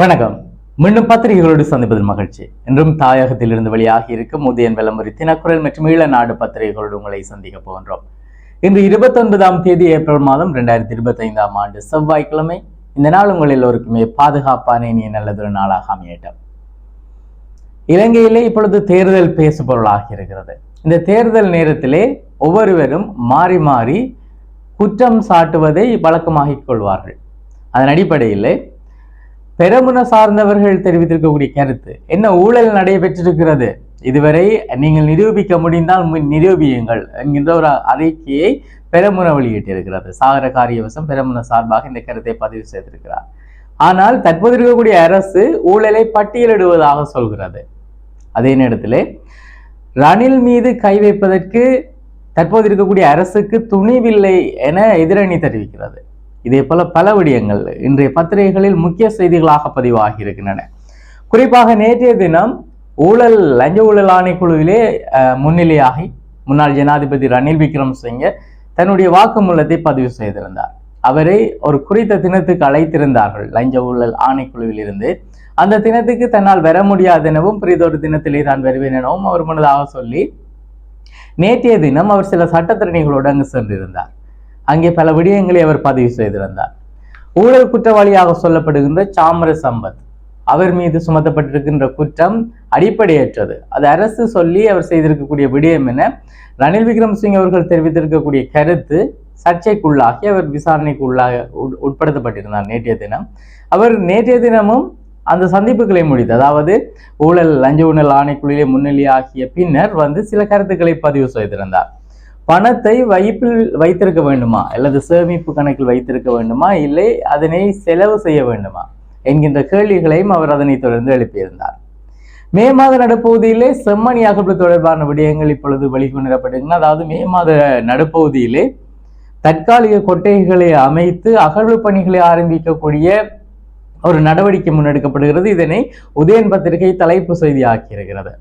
வணக்கம். மீண்டும் பத்திரிகைகளோடு சந்திப்பதில் மகிழ்ச்சி. இன்றும் தாயகத்திலிருந்து வெளியாகி இருக்கும் உதயன் விளம்பரி தினக்குரல் மற்றும் ஈழ நாடு பத்திரிகைகளோடு உங்களை சந்திக்க போகின்றோம். இன்று இருபத்தொன்பதாம் தேதி ஏப்ரல் மாதம் இரண்டாயிரத்தி இருபத்தி ஐந்தாம் ஆண்டு செவ்வாய்க்கிழமை. இந்த நாள் உங்கள் எல்லோருக்குமே பாதுகாப்பான இனிய நல்லதொரு நாளாக அமையட்டும். இலங்கையிலே இப்பொழுது தேர்தல் பேசுபொருளாக இருக்கிறது. இந்த தேர்தல் நேரத்திலே ஒவ்வொருவரும் மாறி மாறி குற்றம் சாட்டுவதை வழக்கமாகிக் கொள்வார்கள். அதன் அடிப்படையிலே பெரமுன சார்ந்தவர்கள் தெரிவித்திருக்கக்கூடிய கருத்து. என்ன ஊழல் நடைபெற்றிருக்கிறது? இதுவரை நீங்கள் நிரூபிக்க முடிந்தால் நிரூபியுங்கள் என்கின்ற ஒரு அறிக்கையை பெரமுன வெளியிட்டிருக்கிறது. சாகர காரியவசம் பெரமுன சார்பாக இந்த கருத்தை பதிவு செய்திருக்கிறார். ஆனால் தற்போது இருக்கக்கூடிய அரசு ஊழலை பட்டியலிடுவதாக சொல்கிறது. அதே நேரத்தில் ரணில் மீது கை வைப்பதற்கு தற்போது இருக்கக்கூடிய அரசுக்கு துணிவில்லை என எதிரணி தெரிவிக்கிறது. இதே போல பல விடயங்கள் இன்றைய பத்திரிகைகளில் முக்கிய செய்திகளாக பதிவாகி இருக்கின்றன. குறிப்பாக நேற்றைய தினம் ஊழல் லஞ்ச ஊழல் ஆணைக்குழுவிலே முன்னிலையாகி முன்னாள் ஜனாதிபதி ரணில் விக்ரமசிங்கே தன்னுடைய வாக்குமூலத்தை பதிவு செய்திருந்தார். அவரை ஒரு குறித்த தினத்துக்கு அழைத்திருந்தார்கள் லஞ்ச ஊழல் ஆணைக்குழுவில் இருந்து அந்த தினத்துக்கு தன்னால் வர முடியாதெனவும் பிரிதொரு தினத்திலே தான் வருவேன் எனவும் அவர் முன்னதாக சொல்லி நேற்றைய தினம் அவர் சில சட்டத்திறனிகளோடு அங்கு சென்றிருந்தார். அங்கே பல விடயங்களை அவர் பதிவு செய்திருந்தார். ஊழல் குற்றவாளியாக சொல்லப்படுகின்ற சாமர சம்பத் அவர் மீது சுமத்தப்பட்டிருக்கின்ற குற்றம் அடிப்படையற்றது. அது அரசு சொல்லி அவர் செய்திருக்கக்கூடிய விடயம் என ரணில் விக்ரம்சிங் அவர்கள் தெரிவித்திருக்கக்கூடிய கருத்து சர்ச்சைக்குள்ளாகி அவர் விசாரணைக்கு உள்ளாக உட்- உட்படுத்தப்பட்டிருந்தார் நேற்றைய தினம். அவர் நேற்றைய தினமும் அந்த சந்திப்புகளை முடித்து அதாவது ஊழல் லஞ்ச ஊழல் ஆணைக்குழுவிலே முன்னிலையாகிய பின்னர் வந்து சில கருத்துக்களை பதிவு செய்திருந்தார். பணத்தை வைப்பில் வைத்திருக்க வேண்டுமா? அல்லது சேமிப்பு கணக்கில் வைத்திருக்க வேண்டுமா? இல்லை அதனை செலவு செய்ய வேண்டுமா? என்கின்ற கேள்விகளையும் அவர் அதனை தொடர்ந்து எழுப்பியிருந்தார். மே மாத நடுப்பகுதியிலே செம்மணி அகப்பு தொடர்பான விடயங்கள் இப்பொழுது வெளிக்கொண்டிருப்பட்டிருக்கின்றன அதாவது மே மாத நடுப்பகுதியிலே தற்காலிக கொட்டைகளை அமைத்து அகழ்வு பணிகளை ஆரம்பிக்கக்கூடிய ஒரு நடவடிக்கை முன்னெடுக்கப்படுகிறது. இதனை உதயன் பத்திரிகை தலைப்பு செய்தி இருக்கிறது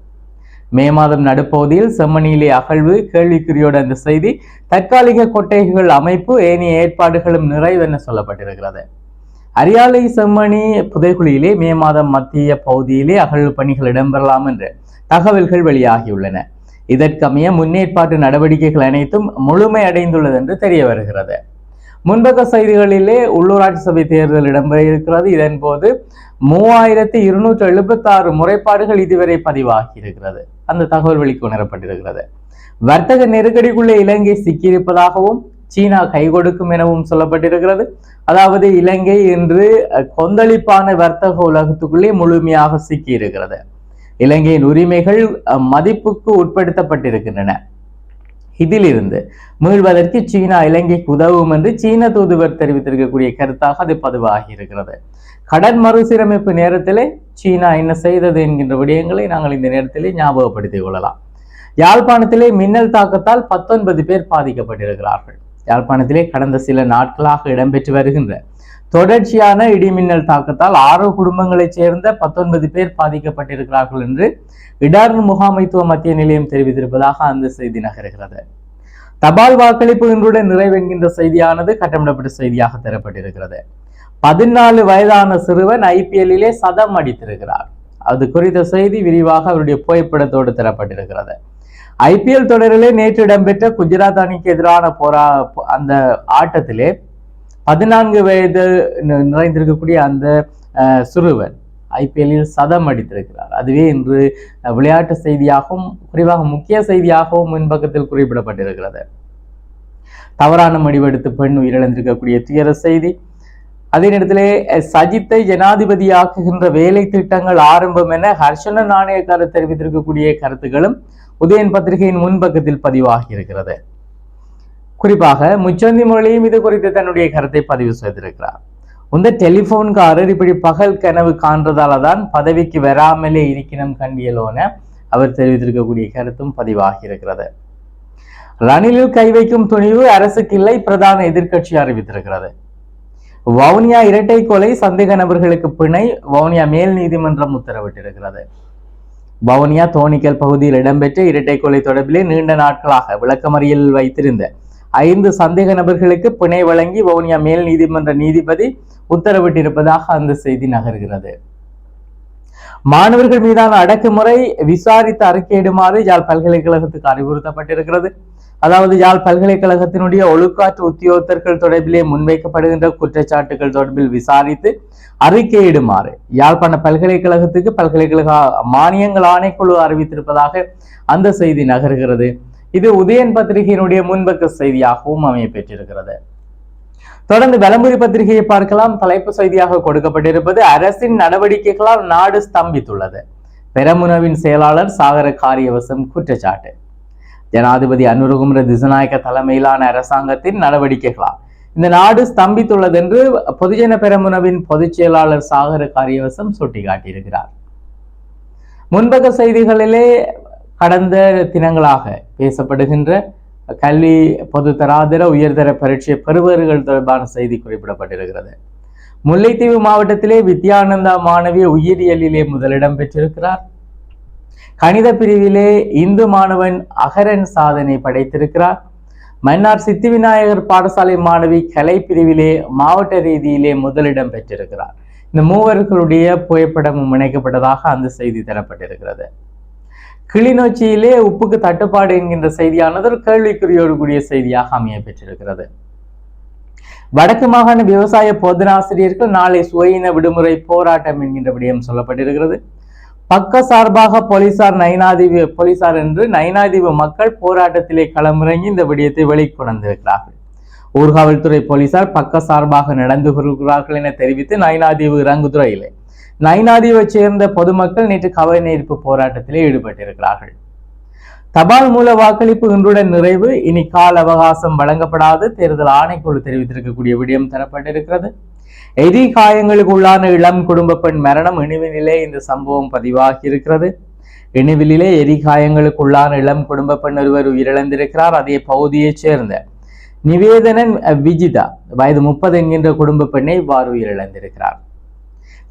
மே மாதம் நடுப்பகுதியில் செம்மணியிலே அகழ்வு கேள்விக்குறியோட அந்த செய்தி தற்காலிக கொட்டைகள் அமைப்பு ஏனைய ஏற்பாடுகளும் நிறைவென சொல்லப்பட்டிருக்கிறது. அரியாலை செம்மணி புதைகுழியிலே மே மாதம் மத்திய பகுதியிலே அகழ்வு பணிகள் இடம்பெறலாம் என்று தகவல்கள் வெளியாகியுள்ளன. இதற்கமைய முன்னேற்பாட்டு நடவடிக்கைகள் அனைத்தும் முழுமை அடைந்துள்ளது என்று தெரிய வருகிறது. முன்பக்க செய்திகளிலே உள்ளூராட்சி சபை தேர்தல் இடம்பெற இருக்கிறது. இதன் போது மூவாயிரத்தி இருநூற்று எழுபத்தாறு முறைப்பாடுகள் இதுவரை பதிவாகி இருக்கிறது. அந்த தகவல் வெளிக்கொணரப்பட்டிருக்கிறது வர்த்தக நெருக்கடிக்குள்ளே இலங்கை சிக்கியிருப்பதாகவும் சீனா கை கொடுக்கும் எனவும் சொல்லப்பட்டிருக்கிறது. அதாவது இலங்கை இன்று கொந்தளிப்பான வர்த்தக உலகத்துக்குள்ளே முழுமையாக சிக்கியிருக்கிறது. இலங்கையின் உரிமைகள் அஹ், மதிப்புக்கு உட்படுத்தப்பட்டிருக்கின்றன. இதிலிருந்து மீள்வதற்கு சீனா இலங்கைக்கு உதவும் என்று சீன தூதுவர் தெரிவித்திருக்கக்கூடிய கருத்தாக அது பதிவாகி இருக்கிறது கடன் மறுசீரமைப்பு நேரத்திலே சீனா என்ன செய்தது என்கின்ற விடயங்களை நாங்கள் இந்த நேரத்திலே ஞாபகப்படுத்திக் கொள்ளலாம். யாழ்ப்பாணத்திலே மின்னல் தாக்கத்தால் பத்தொன்பது பேர் பாதிக்கப்பட்டிருக்கிறார்கள். யாழ்ப்பாணத்திலே கடந்த சில நாட்களாக இடம்பெற்று வருகின்ற தொடர்ச்சியான இடிமின்னல் தாக்கத்தால் ஆறு குடும்பங்களைச் சேர்ந்த பத்தொன்பது பேர் பாதிக்கப்பட்டிருக்கிறார்கள் என்று இடர் முகாமைத்துவ மத்திய நிலையம் தெரிவித்திருப்பதாக அந்த செய்தி நகர்கிறது. தபால் வாக்களிப்பு இன்றுடன் நிறைவென்கின்ற செய்தியானது கட்டமிடப்பட்ட செய்தியாக தரப்பட்டிருக்கிறது. பதினாலு வயதான சிறுவன் ஐபிஎல்லிலே சதம் அடித்திருக்கிறார். அது குறித்த செய்தி விரிவாக அவருடைய புகைப்படத்தோடு தரப்பட்டிருக்கிறது. ஐபிஎல் தொடரிலே நேற்று இடம்பெற்ற குஜராத் அணிக்கு எதிரான போரா அந்த ஆட்டத்திலே பதினான்கு வயது நிறைந்திருக்கக்கூடிய அந்த அஹ், சிறுவன் ஐபிஎல்லில் சதம் அடித்திருக்கிறார். அதுவே இன்று அஹ், விளையாட்டு செய்தியாகவும் குறிப்பாக முக்கிய செய்தியாகவும் முன்பக்கத்தில் குறிப்பிடப்பட்டிருக்கிறது. தவறான முடிவெடுத்து பெண் உயிரிழந்திருக்கக்கூடிய துயர செய்தி அதே நேரத்திலே சஜித்தை ஜனாதிபதியாக்குகின்ற வேலை திட்டங்கள் ஆரம்பம் என ஹர்ஷன நாணயக்காரர் தெரிவித்திருக்கக்கூடிய கருத்துக்களும் உதயன் பத்திரிகையின் முன்பக்கத்தில் பதிவாகி இருக்கிறது குறிப்பாக முச்சந்தி மொழியும் இது குறித்து தன்னுடைய கருத்தை பதிவு செய்திருக்கிறார். உந்த டெலிபோன்காரர் இப்படி பகல் கனவு காண்றதால தான் பதவிக்கு வராமலே இருக்கணும் கண்டியலோன அவர் தெரிவித்திருக்கக்கூடிய கருத்தும் பதிவாகி இருக்கிறது ரணிலில் கை வைக்கும் துணிவு அரசுக்கு இல்லை பிரதான எதிர்க்கட்சி அறிவித்திருக்கிறது. வவுனியா இரட்டை கொலை சந்தேக நபர்களுக்கு பிணை வவுனியா மேல் நீதிமன்றம் உத்தரவிட்டிருக்கிறது. வவுனியா தோணிக்கல் பகுதியில் இடம்பெற்ற இரட்டை கொலை தொடர்பிலே நீண்ட நாட்களாக விளக்கமறியல் வைத்திருந்த ஐந்து சந்தேக நபர்களுக்கு பிணை வழங்கி வவுனியா மேல் நீதிமன்ற நீதிபதி உத்தரவிட்டிருப்பதாக அந்த செய்தி நகர்கிறது. மாணவர்கள் மீதான அடக்குமுறை விசாரித்து அறிக்கையிடுமாறு யாழ் பல்கலைக்கழகத்துக்கு அறிவுறுத்தப்பட்டிருக்கிறது. அதாவது யாழ் பல்கலைக்கழகத்தினுடைய ஒழுக்காற்று உத்தியோகத்தர்கள் தொடர்பிலே முன்வைக்கப்படுகின்ற குற்றச்சாட்டுகள் தொடர்பில் விசாரித்து அறிக்கையிடுமாறு யாழ்ப்பாண பல்கலைக்கழகத்துக்கு பல்கலைக்கழக மானியங்கள் ஆணைக்குழு அறிவித்திருப்பதாக அந்த செய்தி நகர்கிறது. இது உதயன் பத்திரிகையினுடைய முன்பக்க செய்தியாகவும் அமைய பெற்றிருக்கிறது தொடர்ந்து விளம்பரி பத்திரிகையை பார்க்கலாம். தலைப்பு செய்தியாக கொடுக்கப்பட்டிருப்பது அரசின் நடவடிக்கைகளால் நாடு ஸ்தம்பித்துள்ளது. பெரமுனவின் செயலாளர் சாகர காரியவசம் குற்றச்சாட்டு. ஜனாதிபதி அனுருகுமர திசநாயக்க தலைமையிலான அரசாங்கத்தின் நடவடிக்கைகளால் இந்த நாடு ஸ்தம்பித்துள்ளது என்று பொதுஜன பெரமுனவின் பொதுச் செயலாளர் சாகர காரியவசம் சுட்டிக்காட்டியிருக்கிறார். முன்பக செய்திகளிலே கடந்த தினங்களாக பேசப்படுகின்ற கல்வி பொதுத்தராதர உயர்தர பரீட்சை பெறுவர்கள் தொடர்பான செய்தி குறிப்பிடப்பட்டிருக்கிறது. முல்லைத்தீவு மாவட்டத்திலே வித்யானந்தா மாணவி உயிரியலிலே முதலிடம் பெற்றிருக்கிறார். கணித பிரிவிலே இந்து மாணவன் அகரன் சாதனை படைத்திருக்கிறார். மன்னார் சித்தி விநாயகர் பாடசாலை மாணவி கலை பிரிவிலே மாவட்ட ரீதியிலே முதலிடம் பெற்றிருக்கிறார். இந்த மூவர்களுடைய புகைப்படமும் இணைக்கப்பட்டதாக அந்த செய்தி தரப்பட்டிருக்கிறது. கிளிநொச்சியிலே உப்புக்கு தட்டுப்பாடு என்கின்ற செய்தியானது ஒரு கேள்விக்குறியோடு கூடிய செய்தியாக அமைய பெற்றிருக்கிறது. வடக்கு மாகாண விவசாய பொதுநாசிரியர்கள் நாளை சுயின விடுமுறை போராட்டம் என்கின்ற விடயம் சொல்லப்பட்டிருக்கிறது. பக்க சார்பாக போலீசார் நைனாதீவு போலீசார் என்று நைனாதீவு மக்கள் போராட்டத்திலே களமிறங்கி இந்த விடயத்தை வெளிக்கொணர்ந்திருக்கிறார்கள். ஊர்காவல்துறை போலீசார் பக்க சார்பாக நடந்து கொள்கிறார்கள் என தெரிவித்து நைனாதீவு இறங்குதுறையிலே. நைனாதீவை சேர்ந்த பொதுமக்கள் நேற்று கவனஈர்ப்பு போராட்டத்திலே ஈடுபட்டிருக்கிறார்கள். தபால் மூல வாக்களிப்பு இன்றுடன் நிறைவு. இனி கால அவகாசம் வழங்கப்படாது. தேர்தல் ஆணைக்குழு தெரிவித்திருக்கக்கூடிய விடயம் தரப்பட்டிருக்கிறது. எரி காயங்களுக்குள்ளான இளம் குடும்ப பெண் மரணம் இனிவினிலே இந்த சம்பவம் பதிவாகி இருக்கிறது இணைவிலே எரிகாயங்களுக்குள்ளான இளம் குடும்ப பெண் ஒருவர் உயிரிழந்திருக்கிறார். அதே பகுதியைச் சேர்ந்த நிவேதனன் விஜிதா வயது முப்பது என்கின்ற குடும்ப பெண்ணை இவ்வாறு உயிரிழந்திருக்கிறார்.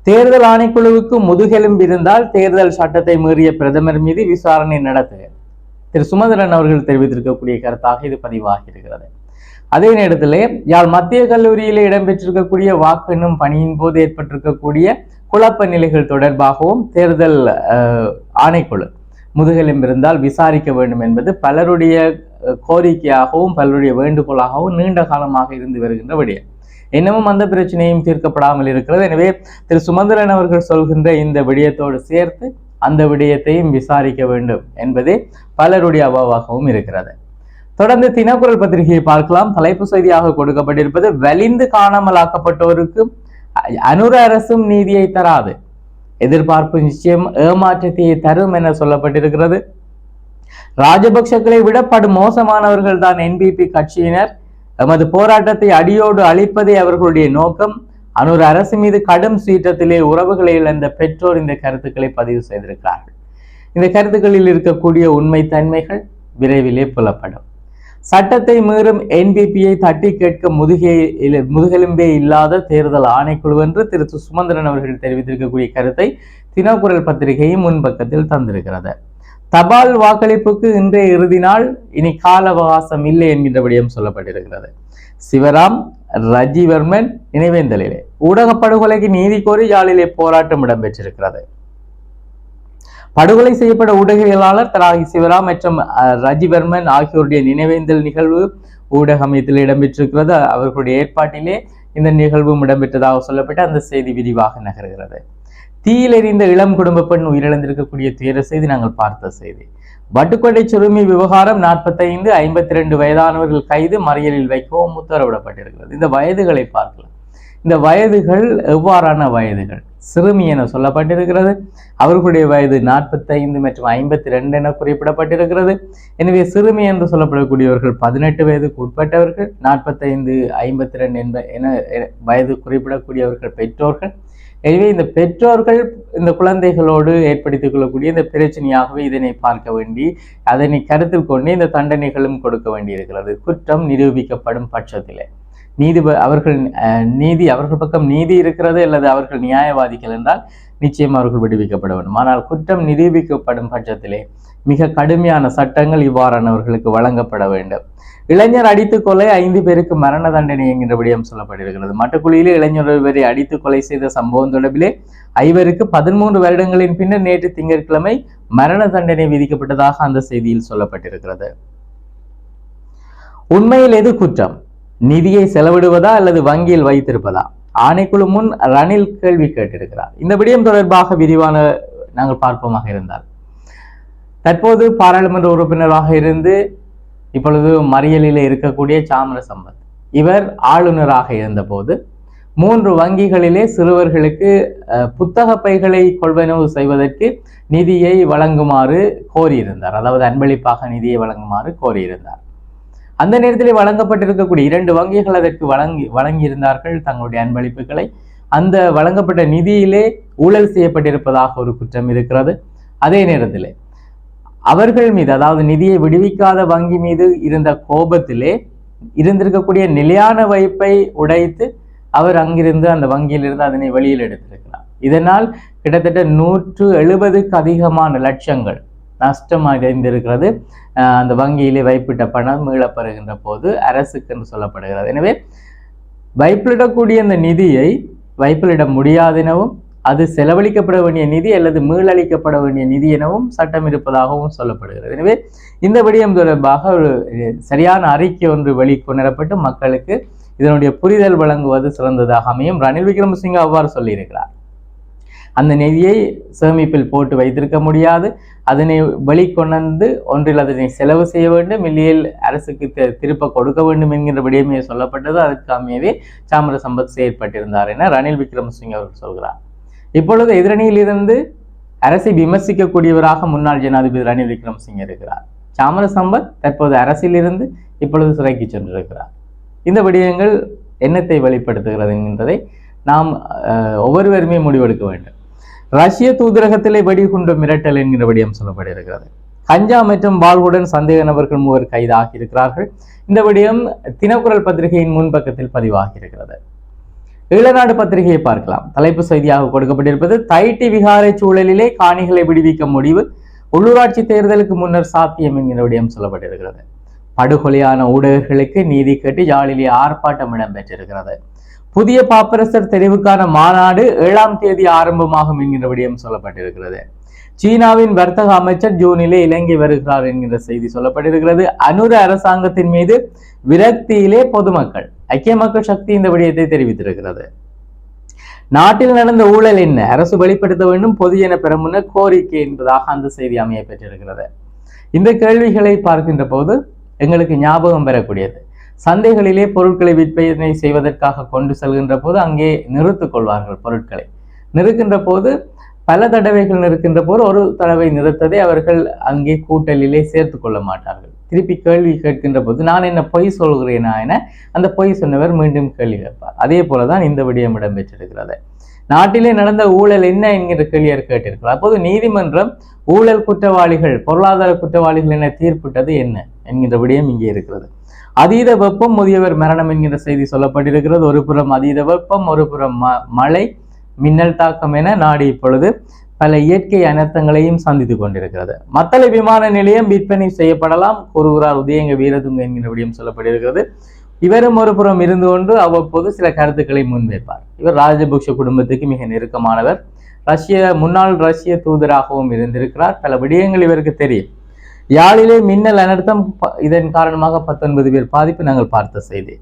தேர்தல் ஆணைக்குழுவுக்கு முதுகெலும்பு இருந்தால் தேர்தல் சட்டத்தை மீறிய பிரதமர் மீது விசாரணை நடத்துக திரு. சுமந்திரன் அவர்கள் தெரிவித்திருக்கக்கூடிய கருத்தாக இது பதிவாகி இருக்கிறது அதே நேரத்திலே யாழ் மத்திய கல்லூரியிலே இடம்பெற்றிருக்கக்கூடிய வாக்கெண்ணும் பணியின் போது ஏற்பட்டிருக்கக்கூடிய குழப்ப நிலைகள் தொடர்பாகவும் தேர்தல் ஆணைக்குழு முதுகெலும் இருந்தால் விசாரிக்க வேண்டும் என்பது பலருடைய கோரிக்கையாகவும் பலருடைய வேண்டுகோளாகவும் நீண்ட காலமாக இருந்து வருகின்ற விடயம். இன்னமும் அந்த பிரச்சனையும் தீர்க்கப்படாமல் இருக்கிறது. எனவே திரு. சுமந்திரன் அவர்கள் சொல்கின்ற இந்த விடயத்தோடு சேர்த்து அந்த விடயத்தையும் விசாரிக்க வேண்டும் என்பதே பலருடைய அவாவாகவும் இருக்கிறது. தொடர்ந்து தினக்குரல் பத்திரிகையை பார்க்கலாம். தலைப்பு செய்தியாக கொடுக்கப்பட்டிருப்பது வலிந்து காணாமலாக்கப்பட்டோருக்கு அனுர அரசும் நீதியை தராது. எதிர்பார்ப்பு நிச்சயம் ஏமாற்றத்தை தரும் என சொல்லப்பட்டிருக்கிறது. ராஜபக்சக்களை விட படு மோசமானவர்கள் தான் என்பிபி கட்சியினர். எமது போராட்டத்தை அடியோடு அழிப்பதே அவர்களுடைய நோக்கம். அனூர் அரசு மீது கடும் சீற்றத்திலே உறவுகளை இழந்த பெற்றோர் இந்த கருத்துக்களை பதிவு செய்திருக்கிறார்கள். இந்த கருத்துக்களில் இருக்கக்கூடிய உண்மை தன்மைகள் விரைவிலே புலப்படும். சட்டத்தை மீறும் என்பிபியை தட்டி கேட்க முதுகே முதுகெலும்பே இல்லாத தேர்தல் ஆணைக்குழு என்று திரு சுமந்திரன் அவர்கள் தெரிவித்திருக்கக்கூடிய கருத்தை தினக்குரல் பத்திரிகையும் முன்பக்கத்தில் தந்திருக்கிறது. தபால் வாக்களிப்புக்கு இன்றைய இறுதி நாள் இனி கால அவகாசம் இல்லை என்கின்றபடியும் சொல்லப்பட்டிருக்கிறது. சிவராம் ரஜிவர்மன் நினைவேந்தலிலே. ஊடக படுகொலைக்கு நீதி கோரி யாழிலே போராட்டம் இடம்பெற்றிருக்கிறது. படுகொலை செய்யப்பட்ட ஊடகவியலாளர் தராகி சிவராம் மற்றும் ரஜிவர்மன் ஆகியோருடைய நினைவேந்தல் நிகழ்வு ஊடக அமையத்தில் இடம்பெற்றிருக்கிறது. அவர்களுடைய ஏற்பாட்டிலே இந்த நிகழ்வும் இடம்பெற்றதாக சொல்லப்பட்டு அந்த செய்தி விரிவாக நகர்கிறது. தீயில் எறிந்த இளம் குடும்ப பெண் உயிரிழந்திருக்கக்கூடிய துயர செய்தி நாங்கள் பார்த்த செய்தி. வட்டுக்கோட்டை சிறுமி விவகாரம் நாற்பத்தைந்து ஐம்பத்தி ரெண்டு வயதானவர்கள் கைது மறியலில் வைக்கவும் உத்தரவிடப்பட்டிருக்கிறது. இந்த வயதுகளை பார்க்கலாம். இந்த வயதுகள் எவ்வாறான வயதுகள்? சிறுமி என சொல்லப்பட்டிருக்கிறது. அவர்களுடைய வயது நாற்பத்தைந்து மற்றும் ஐம்பத்தி ரெண்டு என குறிப்பிடப்பட்டிருக்கிறது. எனவே சிறுமி என்று சொல்லப்படக்கூடியவர்கள் பதினெட்டு வயதுக்கு உட்பட்டவர்கள் நாற்பத்தைந்து ஐம்பத்தி ரெண்டு என்ப என வயது குறிப்பிடக்கூடியவர்கள் பெற்றோர்கள். எனவே இந்த பெற்றோர்கள் இந்த குழந்தைகளோடு ஏற்படுத்திக் கொள்ளக்கூடிய இந்த பிரச்சனையாகவே இதனை பார்க்க வேண்டி அதனை கருத்தில் கொண்டு இந்த தண்டனைகளும் கொடுக்க வேண்டியிருக்கிறது. குற்றம் நிரூபிக்கப்படும் பட்சத்தில். நீதி அவர்கள் அஹ், நீதி அவர்கள் பக்கம் நீதி இருக்கிறது அல்லது அவர்கள் நியாயவாதிகள் என்றால் நிச்சயம் அவர்கள் விடுவிக்கப்பட வேண்டும். ஆனால் குற்றம் நிரூபிக்கப்படும் பட்சத்திலே மிக கடுமையான சட்டங்கள் இவ்வாறானவர்களுக்கு வழங்கப்பட வேண்டும். இளைஞர் அடித்து கொலை ஐந்து பேருக்கு மரண தண்டனை என்கின்ற விடயம் சொல்லப்பட்டிருக்கிறது. மட்டக்குழியிலே இளைஞர் ஒருவரை அடித்து கொலை செய்த சம்பவம் தொடர்பிலே ஐவருக்கு பதிமூன்று வருடங்களின் பின்னர் நேற்று திங்கட்கிழமை மரண தண்டனை விதிக்கப்பட்டதாக அந்த செய்தியில் சொல்லப்பட்டிருக்கிறது. உண்மையில் எது குற்றம்? நிதியை செலவிடுவதா அல்லது வங்கியில் வைத்திருப்பதா? ஆணைக்குழு முன் ரணில் கேள்வி கேட்டிருக்கிறார். இந்த விடயம் தொடர்பாக விரிவான நாங்கள் பார்ப்போமாக இருந்தால். தற்போது பாராளுமன்ற உறுப்பினராக இருந்து இப்பொழுது மறியலில் இருக்கக்கூடிய சாமர சம்பத். இவர் ஆளுநராக இருந்தபோது மூன்று வங்கிகளிலே சிறுவர்களுக்கு அஹ், புத்தக பைகளை கொள்வனவு செய்வதற்கு நிதியை வழங்குமாறு கோரியிருந்தார். அதாவது அன்பளிப்பாக நிதியை வழங்குமாறு கோரியிருந்தார். அந்த நேரத்தில் வழங்கப்பட்டிருக்கக்கூடிய இரண்டு வங்கிகள் அதற்கு வழங்கி வழங்கியிருந்தார்கள் தங்களுடைய அன்பளிப்புகளை. அந்த வழங்கப்பட்ட நிதியிலே ஊழல் செய்யப்பட்டிருப்பதாக ஒரு குற்றம் இருக்கிறது. அதே நேரத்தில் அவர்கள் மீது அதாவது நிதியை விடுவிக்காத வங்கி மீது இருந்த கோபத்திலே இருந்திருக்கக்கூடிய நிலையான வைப்பை உடைத்து அவர் அங்கிருந்து அந்த வங்கியிலிருந்து அதனை வெளியில் எடுத்திருக்கிறார். இதனால் கிட்டத்தட்ட நூற்று எழுபதுக்கு அதிகமான லட்சங்கள் நஷ்டம் அடைந்திருக்கிறது. அந்த வங்கியிலே வைப்பிட்ட பணம் மீளப்பெறுகின்ற போது அரசுக்கு என்று சொல்லப்படுகிறது. எனவே வைப்பிலிடக்கூடிய அந்த நிதியை வைப்பிலிட முடியாதெனவும் அது செலவழிக்கப்பட வேண்டிய நிதி அல்லது மீளளிக்கப்பட வேண்டிய நிதி எனவும் சட்டம் இருப்பதாகவும் சொல்லப்படுகிறது. எனவே இந்த விடயம் தொடர்பாக ஒரு சரியான அறிக்கை ஒன்று வெளிக்கொணரப்பட்டு மக்களுக்கு இதனுடைய புரிதல் வழங்குவது சிறந்ததாக அமையும். ரணில் விக்ரமசிங்க அவ்வாறு சொல்லியிருக்கிறார். அந்த நிதியை சேமிப்பில் போட்டு வைத்திருக்க முடியாது. அதனை வெளிக்கொணர்ந்து ஒன்றில் அதனை செலவு செய்ய வேண்டும். இல்லையில் அரசுக்கு திருப்ப கொடுக்க வேண்டும் என்கிற விடயமே சொல்லப்பட்டது. அதற்கு சாமர சம்பத் செயற்பட்டிருந்தார் என ரணில் விக்ரமசிங்க அவர்கள் சொல்கிறார். இப்பொழுது எதிரணியில் இருந்து அரசை விமர்சிக்கக்கூடியவராக முன்னாள் ஜனாதிபதி ரணில் விக்ரமசிங் இருக்கிறார். சாமர சம்பத் தற்போது அரசிலிருந்து இப்பொழுது சிறைக்கு சென்றிருக்கிறார். இந்த விடயங்கள் என்னத்தை வெளிப்படுத்துகிறது என்கின்றதை நாம் ஒவ்வொருவருமே முடிவெடுக்க வேண்டும். ரஷ்ய தூதரகத்திலே வெடிகுண்டு மிரட்டல் என்கிற விடயம் சொல்லப்பட்டிருக்கிறது. கஞ்சா மற்றும் பால்வுடன் சந்தேக நபர்கள் மூவர் கைதாகி இருக்கிறார்கள் இந்த விடயம் தினக்குரல் பத்திரிகையின் முன்பக்கத்தில் பதிவாகி இருக்கிறது ஈழநாடு பத்திரிகையை பார்க்கலாம். தலைப்பு செய்தியாக கொடுக்கப்பட்டிருப்பது தைட்டி விகாரை சூழலிலே காணிகளை விடுவிக்க முடிவு உள்ளூராட்சி தேர்தலுக்கு முன்னர் சாத்தியம் என்கிற விடயம் சொல்லப்பட்டிருக்கிறது. படுகொலையான ஊடகர்களுக்கு நீதி கேட்டு யாழிலே ஆர்ப்பாட்டம் இடம்பெற்றிருக்கிறது. புதிய பாப்பரசர் தெரிவுக்கான மாநாடு ஏழாம் தேதி ஆரம்பமாகும் என்கின்ற விடயம் சொல்லப்பட்டிருக்கிறது. சீனாவின் வர்த்தக அமைச்சர் ஜூனிலே இலங்கை வருகிறார் என்கின்ற செய்தி சொல்லப்பட்டிருக்கிறது. அனுர அரசாங்கத்தின் மீது விரக்தியிலே பொதுமக்கள் ஐக்கிய மக்கள் சக்தி இந்த விடயத்தை தெரிவித்திருக்கிறது. நாட்டில் நடந்த ஊழல் என்ன? அரசு வெளிப்படுத்த வேண்டும் பொதுஜன பெருமுன கோரிக்கை என்பதாக அந்த செய்தி அமைய பெற்றிருக்கிறது. இந்த கேள்விகளை பார்க்கின்ற போது எங்களுக்கு ஞாபகம் பெறக்கூடியது சந்தைகளிலே பொருட்களை விற்பனை செய்வதற்காக கொண்டு செல்கின்ற போது அங்கே நிறுத்து கொள்வார்கள் பொருட்களை. நிறுக்கின்ற போது பல தடவைகள் நிறுக்கின்ற போது ஒரு தடவை நிறுத்ததை அவர்கள் அங்கே கூட்டலிலே சேர்த்து கொள்ள மாட்டார்கள். திருப்பி கேள்வி கேட்கின்ற போது நான் என்ன பொய் சொல்கிறேனா என? அந்த பொய் சொன்னவர் மீண்டும் கேள்வி கேட்பார். அதே போலதான் இந்த விடயம் இடம்பெற்றிருக்கிறது. நாட்டிலே நடந்த ஊழல் என்ன என்கிற கேள்வியர் கேட்டிருக்கிறார். அப்போது நீதிமன்றம் ஊழல் குற்றவாளிகள் பொருளாதார குற்றவாளிகள் என தீர்ப்பிட்டது என்ன? என்கின்ற விடயம் இங்கே இருக்கிறது. அதீத வெப்பம் முதியவர் மரணம் என்கிற செய்தி சொல்லப்பட்டிருக்கிறது. ஒரு புறம் அதீத வெப்பம் ஒரு புறம் ம- மழை மின்னல் தாக்கம் என நாடு இப்பொழுது பல இயற்கை அனர்த்தங்களையும் சந்தித்துக் கொண்டிருக்கிறது. மத்தளை விமான நிலையம் விற்பனை செய்யப்படலாம். கூறுகிறார் உதயங்க வீரதுங்க என்கிற விடயம் சொல்லப்பட்டிருக்கிறது. இவரும் ஒரு புறம் இருந்து கொண்டு அவ்வப்போது சில கருத்துக்களை முன்வைப்பார். இவர் ராஜபக்ஷ குடும்பத்துக்கு மிக நெருக்கமானவர். ரஷ்ய முன்னாள் ரஷ்ய தூதராகவும் இருந்திருக்கிறார். பல விடயங்கள் இவருக்கு தெரியும். யாழிலே மின்னல் அனர்த்தம் ப- இதன் காரணமாக பத்தொன்பது பேர் பாதிப்பு நாங்கள் பார்த்த செய்தி.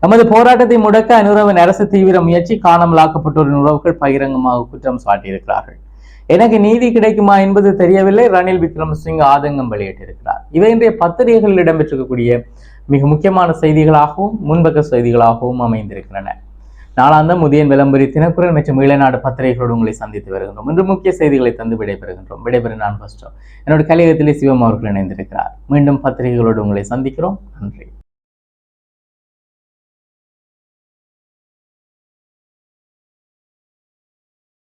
நமது போராட்டத்தை முடக்க அனுரவன் அரசு தீவிர முயற்சி காணாமலாக்கப்பட்டோரின் உறவுகள் பகிரங்கமாக குற்றம் சாட்டியிருக்கிறார்கள். எனக்கு நீதி கிடைக்குமா என்பது தெரியவில்லை. ரணில் விக்ரமசிங் ஆதங்கம் வெளியிட்டிருக்கிறார். இவை இன்றைய பத்திரிகைகளில் இடம்பெற்றிருக்கக்கூடிய மிக முக்கியமான செய்திகளாகவும் முன்பக்க செய்திகளாகவும் அமைந்திருக்கின்றன. நாளாந்த முதியன் விளம்பரி தினக்குரல் மற்றும் இளநாடு பத்திரிகைகளோடு உங்களை சந்தித்து வருகின்றோம். இன்று முக்கிய செய்திகளை தந்து விடைபெறுகின்றோம். விடைபெறும் நான் ஃபஸ்ட்டோ என்னோட கலையகத்திலே சிவம் அவர்கள் இணைந்திருக்கிறார். மீண்டும் பத்திரிகைகளோடு உங்களை சந்திக்கிறோம். நன்றி.